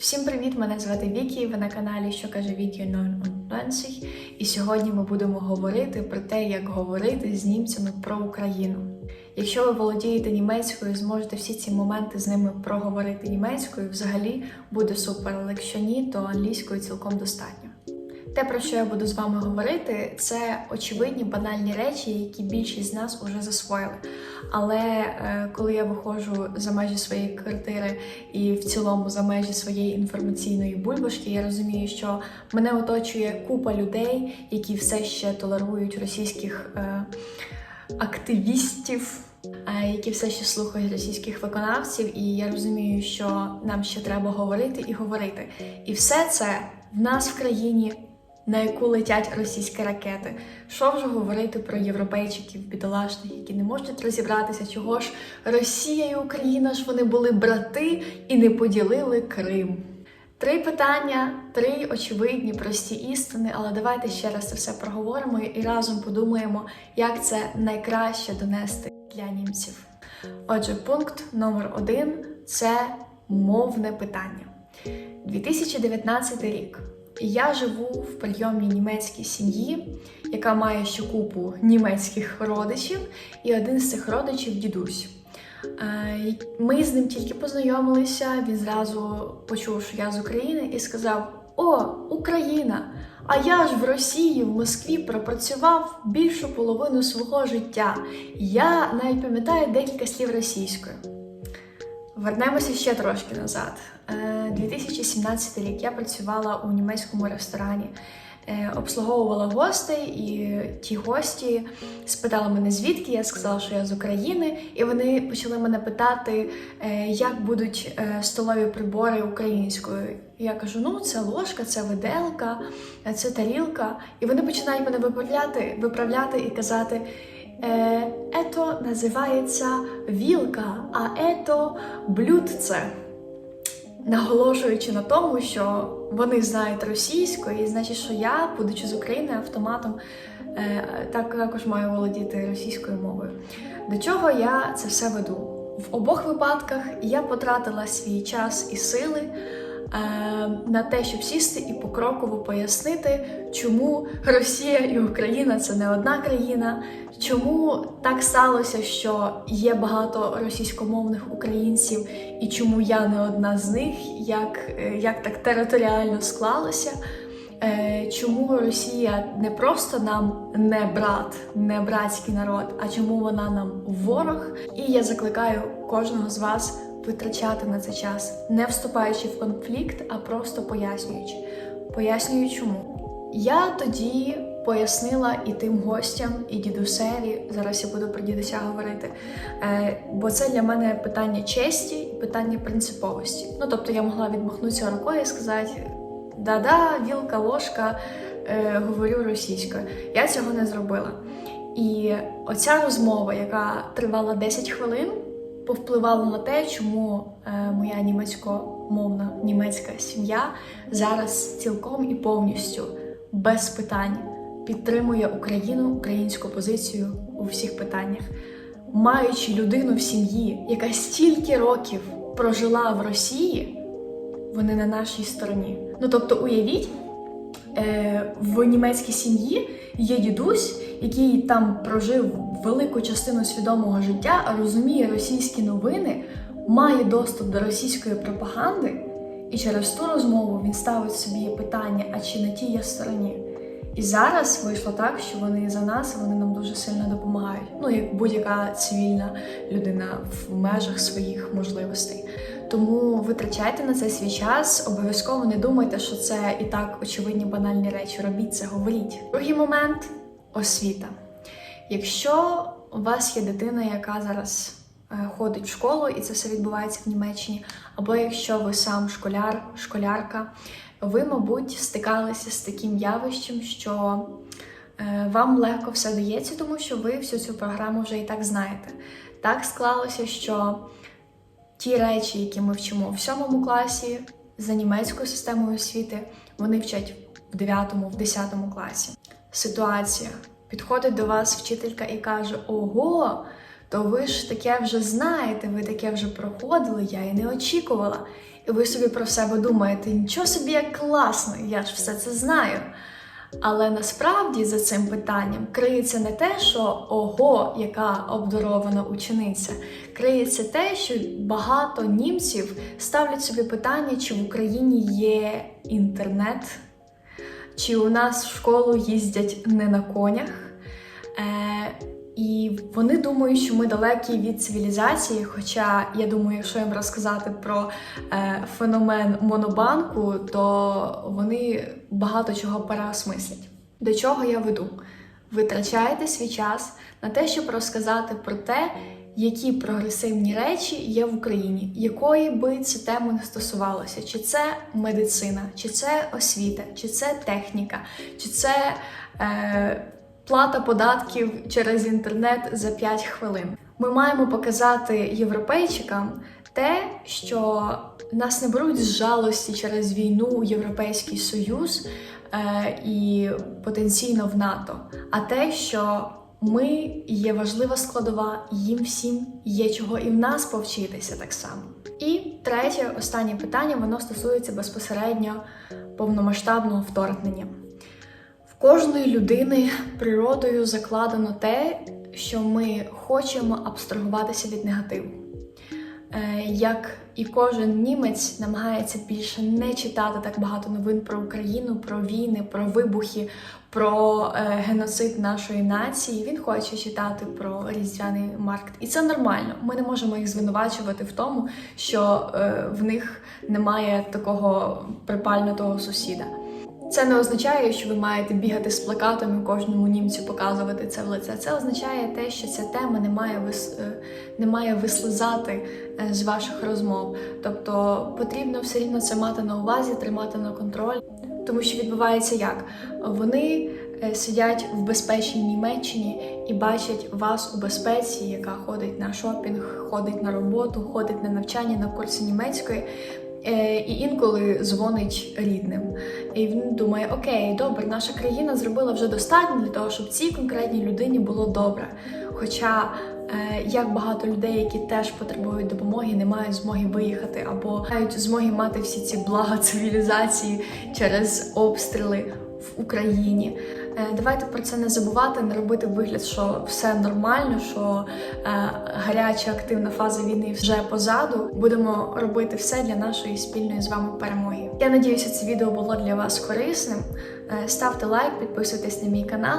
Всім привіт! Мене звати Вікі. Ви на каналі Що каже Вікі 011. І сьогодні ми будемо говорити про те, як говорити з німцями про Україну. Якщо ви володієте німецькою, зможете всі ці моменти з ними проговорити німецькою, взагалі буде супер. Але якщо ні, то англійською цілком достатньо. Те, про що я буду з вами говорити, це очевидні банальні речі, які більшість з нас уже засвоїли. Але е, коли я виходжу за межі своєї квартири і в цілому за межі своєї інформаційної бульбашки, я розумію, що мене оточує купа людей, які все ще толерують російських е, активістів. е, Які все ще слухають російських виконавців, і я розумію, що нам ще треба говорити і говорити. І все це в нас в країні, на яку летять російські ракети. Що вже говорити про європейчиків, бідолашних, які не можуть розібратися, чого ж Росія і Україна ж вони були брати і не поділили Крим. Три питання, три очевидні, прості істини, але давайте ще раз це все проговоримо і разом подумаємо, як це найкраще донести для німців. Отже, пункт номер один це мовне питання. 2019 рік. Я живу в прийомній німецькій сім'ї, яка має ще купу німецьких родичів, і один з цих родичів дідусь. Е, Ми з ним тільки познайомилися. Він зразу почув, що я з України, і сказав: О, Україна! А я ж в Росії, в Москві пропрацював більшу половину свого життя. Я навіть пам'ятаю декілька слів російською. Вернемося ще трошки назад. Е, 2017 рік я працювала у німецькому ресторані, е, обслуговувала гостей, і ті гості спитали мене звідки. Я сказала, що я з України, і вони почали мене питати, е, як будуть е, столові прибори українською. Я кажу: ну це ложка, це виделка, е, це тарілка. І вони починають мене виправляти, виправляти і казати. Ето називається вілка, а ето блюдце. Наголошуючи на тому, що вони знають російську, і значить, що я, будучи з України, автоматом е, так також маю володіти російською мовою. До чого я це все веду? В обох випадках я потратила свій час і сили на те, щоб сісти і покроково пояснити, чому Росія і Україна це не одна країна, чому так сталося, що є багато російськомовних українців, і чому я не одна з них, як, е, як так територіально склалося. Е, Чому Росія не просто нам не брат, не братський народ, а чому вона нам ворог? І я закликаю кожного з вас витрачати на це час, не вступаючи в конфлікт, а просто пояснюючи. Пояснюю, чому. Я тоді пояснила і тим гостям, і дідусеві. Зараз я буду про дідуся говорити. Е, бо це для мене питання честі і питання принциповості. Ну тобто я могла відмахнутися рукою і сказати: да-да, вілка, ложка, е, говорю російською. Я цього не зробила. І оця розмова, яка тривала 10 хвилин, повпливала на те, чому е, моя німецькомовна німецька сім'я зараз цілком і повністю без питань підтримує Україну, українську позицію у всіх питаннях, маючи людину в сім'ї, яка стільки років прожила в Росії, вони на нашій стороні. Ну тобто, уявіть, е, в німецькій сім'ї є дідусь, який там прожив велику частину свідомого життя, розуміє російські новини, має доступ до російської пропаганди, і через ту розмову він ставить собі питання: а чи на тій я стороні? І зараз вийшло так, що вони за нас, вони нам дуже сильно допомагають. Ну, як будь-яка цивільна людина в межах своїх можливостей. Тому витрачайте на це свій час. Обов'язково не думайте, що це і так очевидні банальні речі. Робіть це, говоріть. Другий момент освіта. Якщо у вас є дитина, яка зараз е, ходить в школу, і це все відбувається в Німеччині, або якщо ви сам школяр, школярка, ви, мабуть, стикалися з таким явищем, що е, вам легко все дається, тому що ви всю цю програму вже і так знаєте. Так склалося, що ті речі, які ми вчимо в сьомому класі за німецькою системою освіти, вони вчать в 9, в 10 класі. Ситуація. Підходить до вас вчителька і каже: Ого, то ви ж таке вже знаєте, ви таке вже проходили, я і не очікувала. І ви собі про себе думаєте, нічого собі як класно, я ж все це знаю. Але насправді за цим питанням криється не те, що ого, яка обдарована учениця, криється те, що багато німців ставлять собі питання, чи в Україні є інтернет, чи у нас в школу їздять не на конях. Е, і вони думають, що ми далекі від цивілізації. Хоча я думаю, якщо їм розказати про е, феномен монобанку, то вони багато чого переосмислять. До чого я веду? Витрачаєте свій час на те, щоб розказати про те, які прогресивні речі є в Україні, якої би ця тема не стосувалася, чи це медицина, чи це освіта, чи це техніка, чи це. Е, плата податків через інтернет за 5 хвилин. Ми маємо показати європейчикам те, що нас не беруть з жалості через війну у Європейський Союз е, і потенційно в НАТО, а те, що ми є важлива складова, їм всім є чого і в нас повчитися так само. І третє, останнє питання, воно стосується безпосередньо повномасштабного вторгнення. В кожної людини природою закладено те, що ми хочемо абстрагуватися від негативу. Е, Як і кожен німець намагається більше не читати так багато новин про Україну, про війни, про вибухи, про е, геноцид нашої нації. Він хоче читати про різдвяний маркет, і це нормально. Ми не можемо їх звинувачувати в тому, що е, в них немає такого припальнутого сусіда. Це не означає, що ви маєте бігати з плакатами кожному німцю показувати це в лице. Це означає те, що ця тема не має вис... е, не має вислизати е, з ваших розмов. Тобто потрібно все рівно це мати на увазі, тримати на контроль. Тому що відбувається як? Вони е, сидять в безпечній Німеччині і бачать вас у безпеці, яка ходить на шопінг, ходить на роботу, ходить на навчання на курси німецької. Е, І інколи дзвонить рідним. І він думає: Окей, добре, наша країна зробила вже достатньо для того, щоб цій конкретній людині було добре. Хоча е, як багато людей, які теж потребують допомоги, не мають змоги виїхати або мають змоги мати всі ці блага цивілізації через обстріли в Україні. Е, Давайте про це не забувати, не робити вигляд, що все нормально, що е, гаряча активна фаза війни вже позаду. Будемо робити все для нашої спільної з вами перемоги. Я надіюся, це відео було для вас корисним. Е, Ставте лайк, підписуйтесь на мій канал.